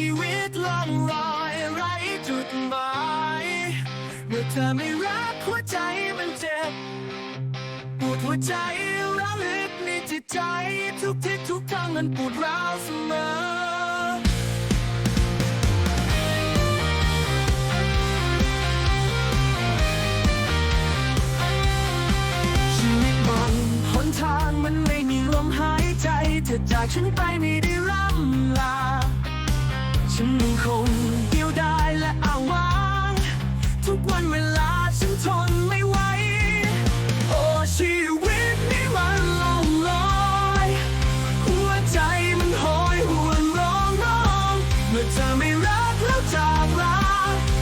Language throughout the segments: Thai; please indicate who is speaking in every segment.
Speaker 1: ชีวิตล่องลอยไร้จุดหมาย เมื่อเธอไม่รักหัวใจมันเจ็บปวดหัวใจร้าวลึกในจิตใจ ทุกทิศทุกทางมันปวดร้าวเสมอชีวิตบนหนทางมันไม่มีลมหายใจเธอจากฉันไปไม่ได้ร่ำลา มื่อเธอไม่รักแล้วจากลา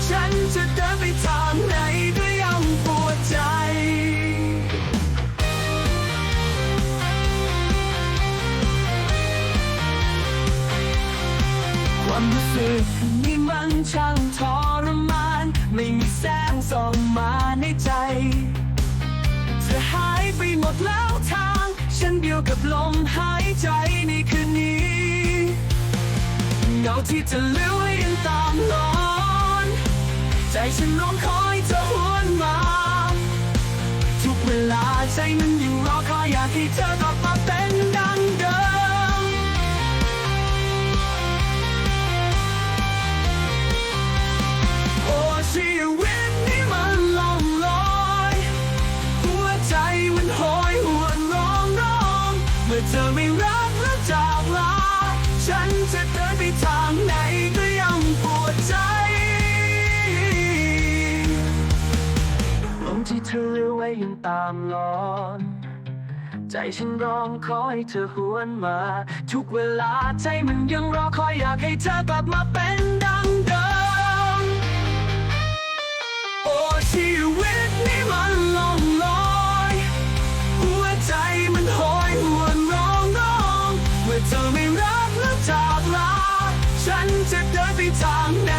Speaker 1: ฉันจะเดินไปทางไหนก็ยังปวดใจความรู้สึกนี่มันช่างทรมาน ไม่มีแสงส่องมาในใจ เธอหายไปหมดแล้วทาง ฉันเดียวกับลมหายใจในคืนนี้ เงาที่จะเลื้อยยังตามนอนใจฉันร้องคอยเธอหวนมา ทุกเวลาใจมันยังรอคอยอยากให้เธอกลับ ว้ยังตามลอน ใจฉันร้องขอให้เธอหวนมา ทุกเวลาใจมันยังรอคอยอยากให้เธอกลับมาเป็นดังเดิม โอ้ชีวิตนี่มันลองลอยหัวใจมันหอยหวนร้องร้องเมื่อเธอไม่รักและจากลา ฉันจะเดินไปทางไหน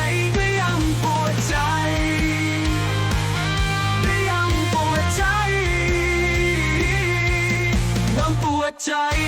Speaker 1: ใจ